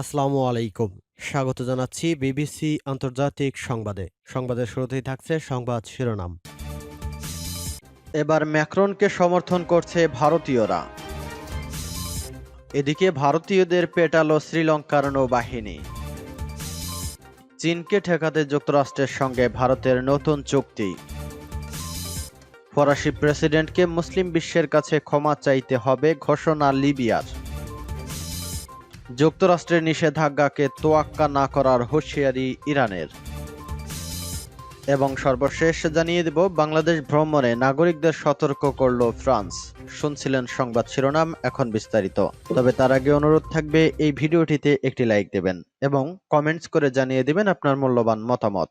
আসসালামু আলাইকুম। স্বাগত জানাচ্ছি বিবিসি আন্তর্জাতিক সংবাদে। সংবাদের শুরুতেই থাকছে সংবাদ শিরোনাম। এবার ম্যাক্রনকে সমর্থন করছে ভারতীয়রা। এদিকে ভারতীয়দের পেটালো শ্রীলঙ্কার নৌবাহিনী। চীনকে ঠেকাতে যুক্তরাষ্ট্রের সঙ্গে ভারতের নতুন চুক্তি। ফরাসি প্রেসিডেন্টকে মুসলিম বিশ্বের কাছে ক্ষমা চাইতে হবে ঘোষণা লিবিয়ার। যুক্তরাষ্ট্রের নিষেধাজ্ঞাকে তোয়াক্কা না করার হুঁশিয়ারি ইরানের। এবং সর্বশেষ জানিয়ে দেব, বাংলাদেশ ভ্রমণে নাগরিকদের সতর্ক করল ফ্রান্স। শুনছিলেন সংবাদ শিরোনাম, এখন বিস্তারিত। তবে তার আগে অনুরোধ থাকবে, এই ভিডিওটিতে একটি লাইক দেবেন এবং কমেন্টস করে জানিয়ে দিবেন আপনার মূল্যবান মতামত।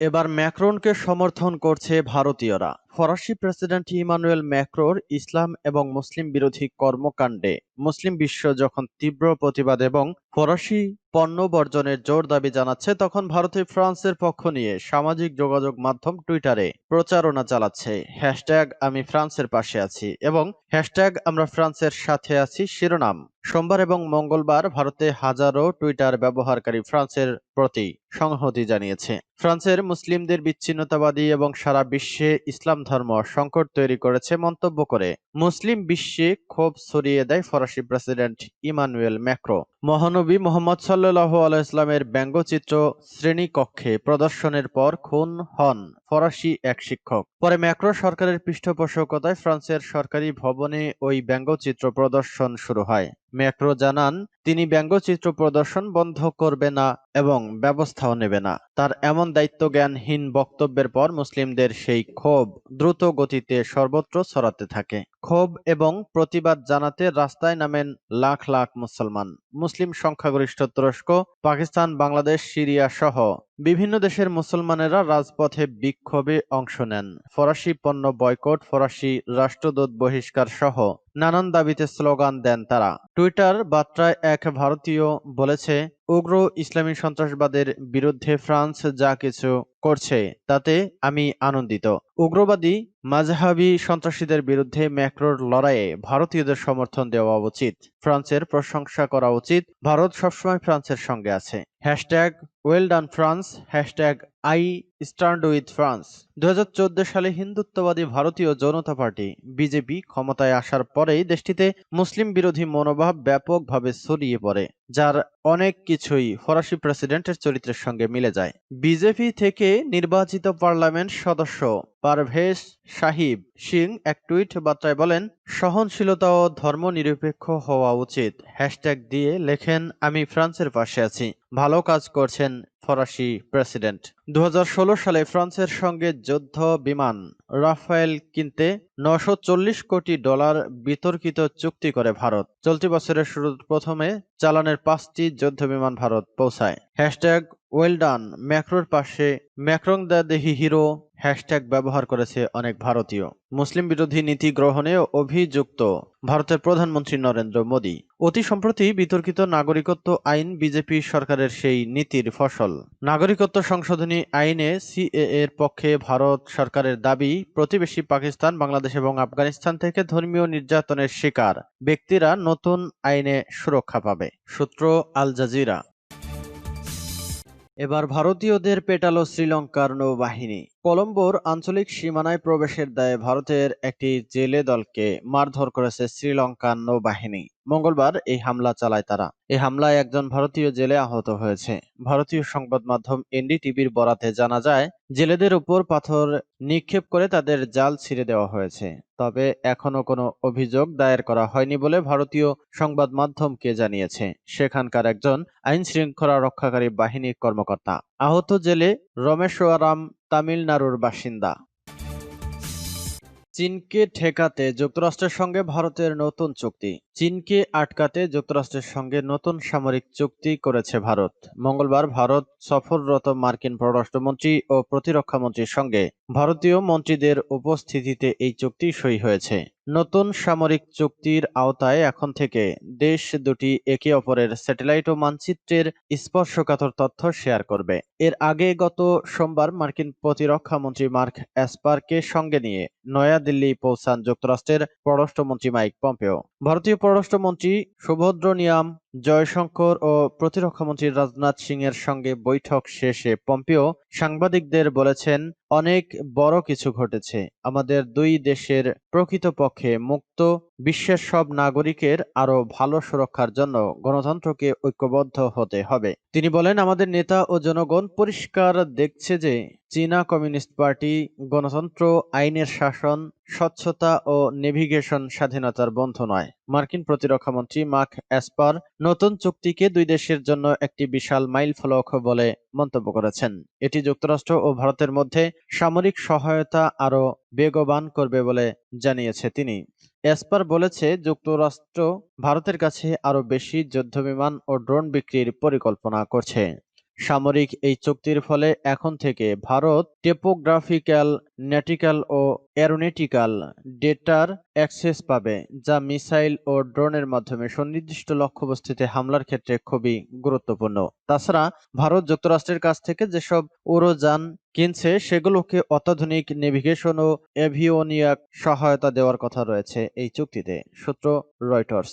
এবার ম্যাক্রনকে সমর্থন করছে ভারতীয়রা। ফরাসি প্রেসিডেন্ট ইমানুয়েল ম্যাক্রোর ইসলাম এবং মুসলিম বিরোধী কর্মকাণ্ডে মুসলিম বিশ্ব যখন তীব্র প্রতিবাদ এবং ফরাসি পণ্য বর্জনের জোর দাবি জানাচ্ছে, তখন ভারতে ফ্রান্সের পক্ষ নিয়ে সামাজিক যোগাযোগ মাধ্যম টুইটারে প্রচারণা চালাচ্ছে। হ্যাশট্যাগ, আমি ফ্রান্সের পাশে আছি এবং হ্যাশট্যাগ, আমরা ফ্রান্সের সাথে আছি শিরোনাম। সোমবার এবং মঙ্গলবার ভারতে হাজারো টুইটার ব্যবহারকারী ফ্রান্সের প্রতি সংহতি জানিয়েছে। ফ্রান্সের মুসলিমদের বিচ্ছিন্নতাবাদী এবং সারা বিশ্বে ইসলাম ধর্ম সংকট তৈরি করেছে মন্তব্য করে। মুসলিম বিশ্বে ক্ষোভ ছড়িয়ে দেয় ফরাসি প্রেসিডেন্ট ইমানুয়েল ম্যাক্রো। মহানবী মোহাম্মদ সাল্লাহ আলাইসলামের ব্যঙ্গচিত্র শ্রেণীকক্ষে প্রদর্শনের পর খুন হন ফরাসি এক শিক্ষক। পরে ম্যাক্রো সরকারের পৃষ্ঠপোষকতায় ফ্রান্সের সরকারি ভবনে ওই ব্যঙ্গচিত্র প্রদর্শন শুরু হয়। ম্যাক্রো জানান, তিনি ব্যঙ্গচিত্র প্রদর্শন বন্ধ করবে না এবং ব্যবস্থাও নেবে না। তার এমন দায়িত্বজ্ঞানহীন বক্তব্যের পর মুসলিমদের সেই ক্ষোভ দ্রুত গতিতে সর্বত্র ছড়াতে থাকে। ক্ষোভ এবং প্রতিবাদ জানাতে রাস্তায় নামেন লাখ লাখ মুসলমান। মুসলিম সংখ্যাগরিষ্ঠ তুরস্ক, পাকিস্তান, বাংলাদেশ, সিরিয়া সহ বিভিন্ন দেশের মুসলমানেরা রাজপথে বিক্ষোভে অংশ নেন। ফরাসি পণ্য বয়কট, ফরাসি রাষ্ট্রদূত বহিষ্কার সহ নানান দাবিতে স্লোগান দেন তারা। টুইটার বার্তায় এক ভারতীয় বলেছে উগ্র ইসলামী সন্ত্রাসবাদের বিরুদ্ধে ফ্রান্স যা কিছু করছে, তাতে আমি আনন্দিত। উগ্রবাদী মাঝহাবি সন্ত্রাসীদের বিরুদ্ধে ম্যাক্রোর লড়াইয়ে ভারতীয়দের সমর্থন দেওয়া উচিত। ফ্রান্সের প্রশংসা করা উচিত। ভারত সবসময় ফ্রান্সের সঙ্গে আছে। Hashtag well done France hashtag I stand with France দুহাজার চোদ্দ সালে হিন্দুত্ববাদী ভারতীয় জনতা পার্টি, বিজেপি, ক্ষমতায় আসার পরেই দেশটিতে মুসলিম বিরোধী মনোভাব ব্যাপকভাবে ছড়িয়ে পড়ে, যার অনেক কিছুই ফরাসি প্রেসিডেন্টের চরিত্রের সঙ্গে মিলে যায়। বিজেপি থেকে নির্বাচিত পার্লামেন্ট সদস্য পারভেজ সাহিব সিং এক টুইট বার্তায় বলেন, সহনশীলতা ও ধর্মনিরপেক্ষ হওয়া উচিত। হ্যাশট্যাগ দিয়ে লেখেন, আমি ফ্রান্সের পাশে আছি। ভালো কাজ করছেন। ফরাসি প্রেসিডেন্ট। দু হাজার ষোলো সালে ফ্রান্সের সঙ্গে যুদ্ধ বিমান রাফায়েল কিনতে নশো কোটি ডলার বিতর্কিত চুক্তি করে ভারত। চলতি বছরের শুরু প্রথমে চালানের পাঁচটি যুদ্ধ বিমান ভারত পৌঁছায়। হ্যাশট্যাগ ওয়েল ডান, ম্যাক্রোর পাশে ম্যাক্রং দ্য দেহি হিরো হ্যাশট্যাগ ব্যবহার করেছে অনেক ভারতীয়। মুসলিম বিরোধী নীতি গ্রহণে অভিযুক্ত ভারতের প্রধানমন্ত্রী নরেন্দ্র মোদী। অতি সম্প্রতি বিতর্কিত নাগরিকত্ব আইন বিজেপি সরকারের সেই নীতির ফসল। নাগরিকত্ব সংশোধনী আইনে সিএ এর পক্ষে ভারত সরকারের দাবি, প্রতিবেশী পাকিস্তান, বাংলাদেশ এবং আফগানিস্তান থেকে ধর্মীয় নির্যাতনের শিকার ব্যক্তিরা নতুন আইনে সুরক্ষা পাবে, সূত্র আল জাজিরা। এবার ভারতীয়দের পেটালো শ্রীলঙ্কার নৌবাহিনী। কলম্বোর আঞ্চলিক সীমানায় প্রবেশের দায়ে ভারতের একটি জেলে দলকে মারধর করেছে শ্রীলঙ্কার নৌবাহিনী। মঙ্গলবার এই হামলা চালায় তারা। এই হামলায় একজন ভারতীয় জেলে আহত হয়েছে। ভারতীয় সংবাদ মাধ্যম এনডিটিভির বরাতে জানা যায়, জেলেদের উপর পাথর নিক্ষেপ করে তাদের জাল ছিঁড়ে দেওয়া হয়েছে। তবে এখনও কোনো অভিযোগ দায়ের করা হয়নি বলে ভারতীয় সংবাদ মাধ্যমকে জানিয়েছে। সেখানকার একজন আইন শৃঙ্খলা রক্ষাকারী বাহিনীর কর্মকর্তা। আহত জেলে রমেশ্বরাম তামিলনাড়ুর বাসিন্দা। চীনকে ঠেকাতে যুক্তরাষ্ট্রের সঙ্গে ভারতের নতুন চুক্তি। চীনকে আটকাতে যুক্তরাষ্ট্রের সঙ্গে নতুন সামরিক চুক্তি করেছে ভারত। মঙ্গলবার ভারত সফররত মার্কিন পররাষ্ট্রমন্ত্রী ও প্রতিরক্ষামন্ত্রীর সঙ্গে ভারতীয় মন্ত্রীদের উপস্থিতিতে এই চুক্তি সই হয়েছে। নতুন সামরিক চুক্তির আওতায় এখন থেকে দেশ দুটি একে অপরের স্যাটেলাইট ও মানচিত্রের স্পর্শকাতর তথ্য শেয়ার করবে। এর আগে গত সোমবার মার্কিন প্রতিরক্ষা মন্ত্রী মার্ক অ্যাসপারকে সঙ্গে নিয়ে নয়াদিল্লি পৌঁছান যুক্তরাষ্ট্রের পররাষ্ট্রমন্ত্রী মাইক পম্পেও। ভারতীয় পররাষ্ট্রমন্ত্রী সুভদ্র নিয়াম জয়শঙ্কর ও প্রতিরক্ষামন্ত্রী রাজনাথ সিং এর সঙ্গে বৈঠক শেষে পম্পিও সাংবাদিকদের বলেছেন, অনেক বড় কিছু ঘটেছে। আমাদের দুই দেশের প্রকৃতপক্ষে মুক্ত বিশ্বের সব নাগরিকের আরও ভালো সুরক্ষার জন্য গণতন্ত্রকে ঐক্যবদ্ধ হতে হবে। তিনি বলেন, আমাদের নেতা ও জনগণ পরিষ্কার দেখছে যে চীনা কমিউনিস্ট পার্টি গণতন্ত্র, আইনের শাসন, স্বচ্ছতা ও নেভিগেশন স্বাধীনতার বন্ধু নয়। মার্কিন প্রতিরক্ষামন্ত্রী মার্ক এসপার নতুন চুক্তিকে দুই দেশের জন্য একটি বিশাল মাইল ফলক বলে মন্তব্য করেছেন। এটি যুক্তরাষ্ট্র ও ভারতের মধ্যে সামরিক সহায়তা আরও বেগবান করবে বলে জানিয়েছে তিনি। এসপার বলেছে যুক্তরাষ্ট্র ভারতের কাছে আরও বেশি যুদ্ধবিমান ও ড্রোন বিক্রির পরিকল্পনা করছে। সামরিক এই চুক্তির ফলে এখন থেকে ভারত টেপোগ্রাফিক্যাল, ন্যাটিক্যাল ও অ্যারোনেটিক্যাল ডেটার অ্যাক্সেস পাবে, যা মিসাইল ও ড্রোনের মাধ্যমে সুনির্দিষ্ট লক্ষ্যবস্তুতে হামলার ক্ষেত্রে খুবই গুরুত্বপূর্ণ। তাছাড়া, ভারত যুক্তরাষ্ট্রের কাছ থেকে যেসব উড়োযান কিনছে, সেগুলোকে অত্যাধুনিক নেভিগেশন ও এভিওনিয়াক সহায়তা দেওয়ার কথা রয়েছে এই চুক্তিতে, সূত্র রয়টার্স।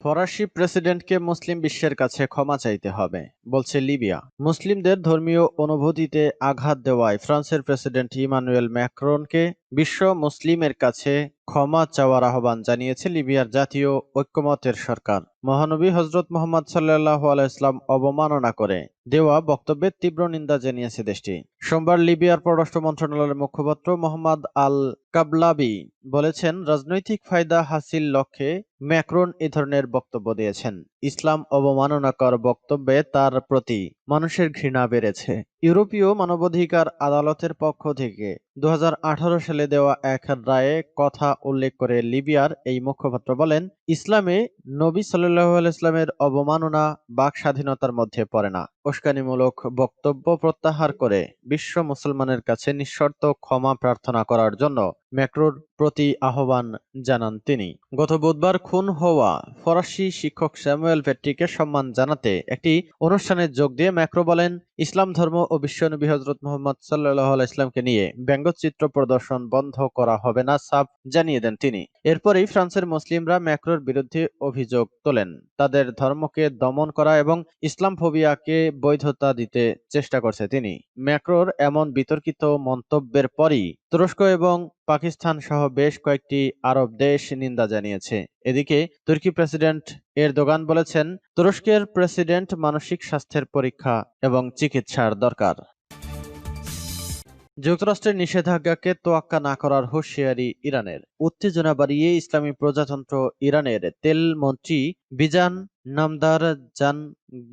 ফরাসি প্রেসিডেন্টকে মুসলিম বিশ্বের কাছে ক্ষমা চাইতে হবে, বলছে লিবিয়া। মুসলিমদের ধর্মীয় অনুভূতিতে আঘাত দেওয়ায় ফ্রান্সের প্রেসিডেন্ট ইমানুয়েল ম্যাক্রনকে বিশ্ব মুসলিমের কাছে ক্ষমা চাওয়ার আহ্বান জানিয়েছে লিবিয়ার জাতীয় ঐক্যমতের সরকার। মহানবী হজরত মোহাম্মদ সাল্লাহ আলাইসলাম অবমাননা করে দেওয়া বক্তব্যের তীব্র নিন্দা জানিয়েছে দেশটি। সোমবার লিবিয়ার পররাষ্ট্র মন্ত্রণালয়ের মুখপাত্র মোহাম্মদ আল কাবলাবি বলেছেন, রাজনৈতিক ফায়দা হাসিল লক্ষ্যে ম্যাক্রন এ ধরনের বক্তব্য দিয়েছেন। ইসলাম অবমাননাকর বক্তব্যে তার প্রতি মানুষের ঘৃণা বেড়েছে। ইউরোপীয় মানবাধিকার আদালতের পক্ষ থেকে দু হাজার আঠারো সালে দেওয়া এক রায়ে কথা উল্লেখ করে লিবিয়ার এই মুখপাত্র বলেন, ইসলামে নবী সাল্লাহ ইসলামের অবমাননা বাক স্বাধীনতার মধ্যে পড়ে না। উস্কানিমূলক বক্তব্য প্রত্যাহার করে বিশ্ব মুসলমানের কাছে নিঃশর্ত ক্ষমা প্রার্থনা করার জন্য ম্যাক্রোর প্রতি আহ্বান জানান তিনি। গত বুধবার খুন হওয়া ফরাসি শিক্ষক স্যামুয়েল ভেট্রিকে সম্মান জানাতে একটি অনুষ্ঠানে যোগ দিয়ে ম্যাক্রো বলেন ইসলাম ধর্ম ও বিশ্বনবী হজরত মোহাম্মদ সাল্লাহ ইসলামকে নিয়ে ব্যঙ্গচিত্র প্রদর্শন বন্ধ করা হবে না, সাফ জানিয়ে দেন তিনি। এরপরেই ফ্রান্সের মুসলিমরা ম্যাক্রোর বিরুদ্ধে অভিযোগ তোলেন। তাদের ধর্মকে দমন করা এবং ইসলাম ফোবিয়াকে বৈধতা দিতে চেষ্টা করছে তিনি। ম্যাক্রোর এমন বিতর্কিত মন্তব্যের পরই তুরস্ক এবং পাকিস্তান সহ বেশ কয়েকটি আরব দেশ নিন্দা জানিয়েছে। এদিকে তুর্কি প্রেসিডেন্ট এরদোগান বলেছেন, তুরস্কের প্রেসিডেন্ট মানসিক স্বাস্থ্যের পরীক্ষা এবং চিকিৎসার দরকার। যুক্তরাষ্ট্রের নিষেধাজ্ঞাকে তোয়াক্কা না করার হুঁশিয়ারি ইরানের। উত্তেজনা বাড়িয়ে ইসলামী প্রজাতন্ত্র ইরানের তেল মন্ত্রী বিজান নামদার জান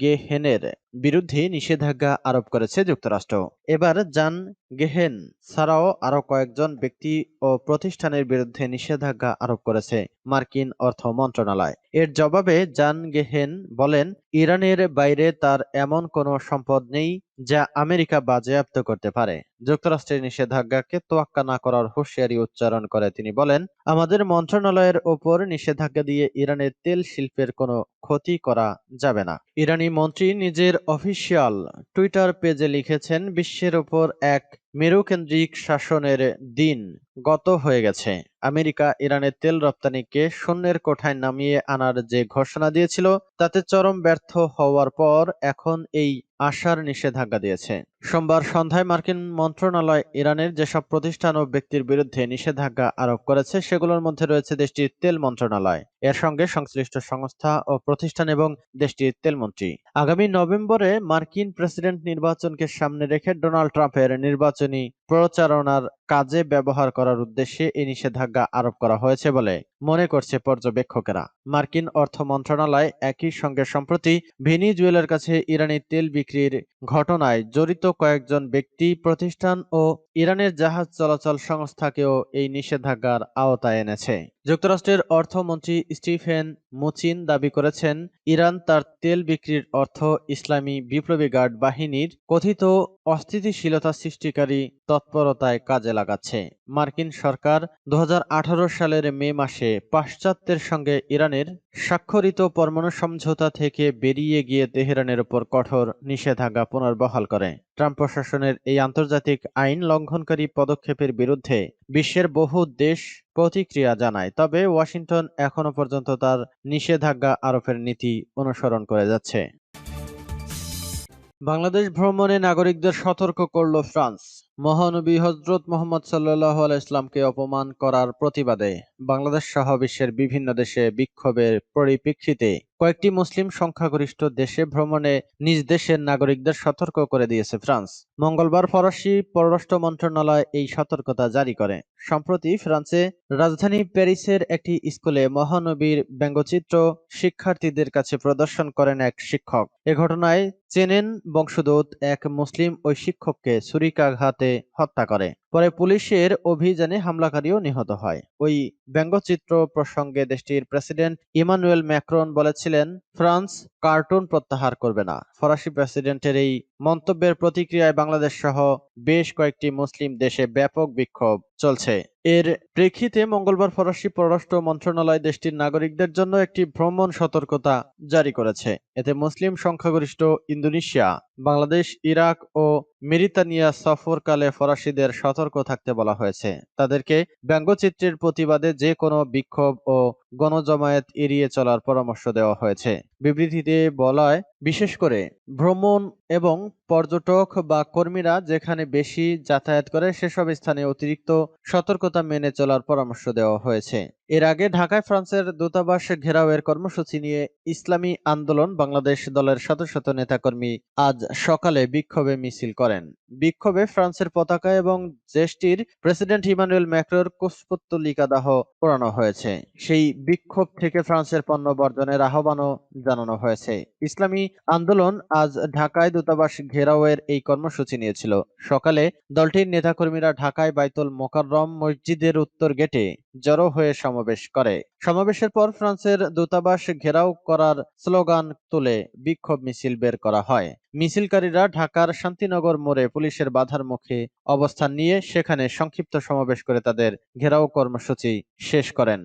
গেহেনের বিরুদ্ধে নিষেধাজ্ঞা আরোপ করেছে যুক্তরাষ্ট্র। এবার জান গেহেন ছাড়াও আরও কয়েকজন ব্যক্তি ও প্রতিষ্ঠানের বিরুদ্ধে নিষেধাজ্ঞা আরোপ করেছে মার্কিন অর্থ মন্ত্রণালয়। এর জবাবে জান গেহেন বলেন, ইরানের বাইরে তার এমন কোনো সম্পদ নেই যা আমেরিকা বাজেয়াপ্ত করতে পারে। যুক্তরাষ্ট্রের নিষেধাজ্ঞাকে তোয়াক্কা না করার হুঁশিয়ারি উচ্চারণ করে তিনি বলেন, আমাদের মন্ত্রণালয়ের ওপর নিষেধাজ্ঞা দিয়ে ইরানের তেল শিল্পের কোনো ক্ষতি করা যাবে না। ইরানি মন্ত্রী নিজের অফিসিয়াল টুইটার পেজে লিখেছেন বিশ্বের ওপর এক মেরুকেন্দ্রিক শাসনের দিন গত হয়ে গেছে। আমেরিকা ইরানের তেল রপ্তানিকে শূন্যের কোঠায় নামিয়ে আনার যে ঘোষণা দিয়েছিল, তাতে চরম ব্যর্থ হওয়ার পর এখন এই আশার নিষেধাজ্ঞা দিয়েছে। সোমবার সন্ধ্যায় মার্কিন মন্ত্রণালয় ইরানের যেসব প্রতিষ্ঠান ও ব্যক্তির বিরুদ্ধে নিষেধাজ্ঞা আরোপ করেছে, সেগুলোর মধ্যে রয়েছে দেশটির তেল মন্ত্রণালয়। এর সঙ্গে সংশ্লিষ্ট সংস্থা ও প্রতিষ্ঠান এবং দেশটির তেলমন্ত্রী আগামী নভেম্বরে মার্কিন প্রেসিডেন্ট নির্বাচনকে সামনে রেখে ডোনাল্ড ট্রাম্পের নির্বাচনী destiny প্রচারণার কাজে ব্যবহার করার উদ্দেশ্যে এই নিষেধাজ্ঞা আরোপ করা হয়েছে বলে মনে করছে পর্যবেক্ষকেরা। মার্কিন অর্থ মন্ত্রণালয় একই সঙ্গে সম্প্রতি ভেনিজুয়েলার কাছে ইরানি তেল বিক্রির ঘটনায় জড়িত কয়েকজন ব্যক্তি, প্রতিষ্ঠান ও ইরানের জাহাজ চলাচল সংস্থাকেও এই নিষেধাজ্ঞার আওতায় এনেছে। যুক্তরাষ্ট্রের অর্থমন্ত্রী স্টিফেন মুচিন দাবি করেছেন, ইরান তার তেল বিক্রির অর্থ ইসলামী বিপ্লবী গার্ড বাহিনীর কথিত অস্থিতিশীলতা সৃষ্টিকারী তৎপরতায় কাজে লাগাচ্ছে। মার্কিন সরকার দু সালের মে মাসে পাশ্চাত্যের সঙ্গে ইরানের স্বাক্ষরিত পরমাণু সমঝোতা থেকে বেরিয়ে গিয়ে তেহরানের উপর কঠোর নিষেধাজ্ঞা পুনর্বহাল করে। ট্রাম্প প্রশাসনের এই আন্তর্জাতিক আইন লঙ্ঘনকারী পদক্ষেপের বিরুদ্ধে বিশ্বের বহু দেশ প্রতিক্রিয়া জানায়, তবে ওয়াশিংটন এখনও পর্যন্ত তার নিষেধাজ্ঞা আরোপের নীতি অনুসরণ করে যাচ্ছে। বাংলাদেশ ভ্রমণে নাগরিকদের সতর্ক করল ফ্রান্স। মহানবী হজরত মোহাম্মদ সাল্লাহ ইসলামকে অপমান করার প্রতিবাদে। বাংলাদেশ সহ বিশ্বের বিভিন্ন দেশে বিক্ষোভের পরিপ্রেক্ষিতে কয়েকটি মুসলিম সংখ্যাগরিষ্ঠ দেশে ভ্রমণে নিজ দেশের নাগরিকদের সতর্ক করে দিয়েছে ফ্রান্স। মঙ্গলবার ফরাসি পররাষ্ট্র মন্ত্রণালয় এই সতর্কতা জারি করে। সম্প্রতি ফ্রান্সে রাজধানী প্যারিসের একটি স্কুলে মহানবীর ব্যঙ্গচিত্র শিক্ষার্থীদের কাছে প্রদর্শন করেন এক শিক্ষক। এ ঘটনায় চেনেন বংশোদ্ভূত এক মুসলিম ওই শিক্ষককে ছুরিকাঘাতে হত্যা করে। পরে পুলিশের অভিযানে হামলাকারীও নিহত হয়। ওই ব্যঙ্গচিত্র প্রসঙ্গে দেশটির প্রেসিডেন্ট ইমানুয়েল ম্যাক্রন বলেছিলেন, ফ্রান্স কার্টুন প্রত্যাহার করবে না। ফরাসি প্রেসিডেন্টের এই মন্তব্যের প্রতিক্রিয়ায় বাংলাদেশ সহ বেশ কয়েকটি মুসলিম দেশে ব্যাপক বিক্ষোভ চলছে। এর প্রেক্ষিতে মঙ্গলবার ফরাসি পররাষ্ট্র মন্ত্রণালয় দেশটির নাগরিকদের জন্য একটি ভ্রমণ সতর্কতা জারি করেছে। এতে মুসলিম সংখ্যাগরিষ্ঠ ইন্দোনেশিয়া, বাংলাদেশ, ইরাক ও মেরিতানিয়া সফরকালে ফরাসিদের সতর্ক থাকতে বলা হয়েছে। তাদেরকে ব্যঙ্গচিত্রের প্রতিবাদে যে কোনো বিক্ষোভ ও গণজমায়েত এড়িয়ে চলার পরামর্শ দেওয়া হয়েছে। বিবৃতিতে বলায়, বিশেষ করে ভ্রমণ এবং পর্যটক বা কর্মীরা যেখানে বেশি যাতায়াত করে, সেসব স্থানে অতিরিক্ত সতর্কতা মেনে চলার পরামর্শ দেওয়া হয়েছে। এর আগে ঢাকায় ফ্রান্সের দূতাবাস ঘেরাওয়ের কর্মসূচি নিয়ে ইসলামী আন্দোলন বাংলাদেশ দলের শত শত নেতাকর্মী আজ সকালে বিক্ষোভে মিছিল করেন। বিক্ষোভে ফ্রান্সের পতাকা এবং দেশটির প্রেসিডেন্ট ইমানুয়েল ম্যাক্রোর কুশপুত্তলিকা দাহ পোড়ানো হয়েছে। সেই বিক্ষোভ থেকে ফ্রান্সের পণ্য বর্জনের আহ্বানও জানানো হয়েছে। ইসলামী আন্দোলন আজ ঢাকায় দূতাবাস ঘেরাওয়ের এই কর্মসূচি নিয়েছিল। সকালে দলটির নেতাকর্মীরা ঢাকায় বাইতুল মোকাররম মসজিদের উত্তর গেটে জড়ো হয়ে সমাবেশ করে। সমাবেশের পর ফ্রান্সের দূতাবাস ঘেরাও করার স্লোগান তুলে বিক্ষোভ মিছিল বের করা হয়। মিছিলকারীরা ঢাকার শান্তিনগর মোড়ে পুলিশের বাধার মুখে অবস্থান নিয়ে সেখানে সংক্ষিপ্ত সমাবেশ করে তাদের ঘেরাও কর্মসূচি শেষ করেন।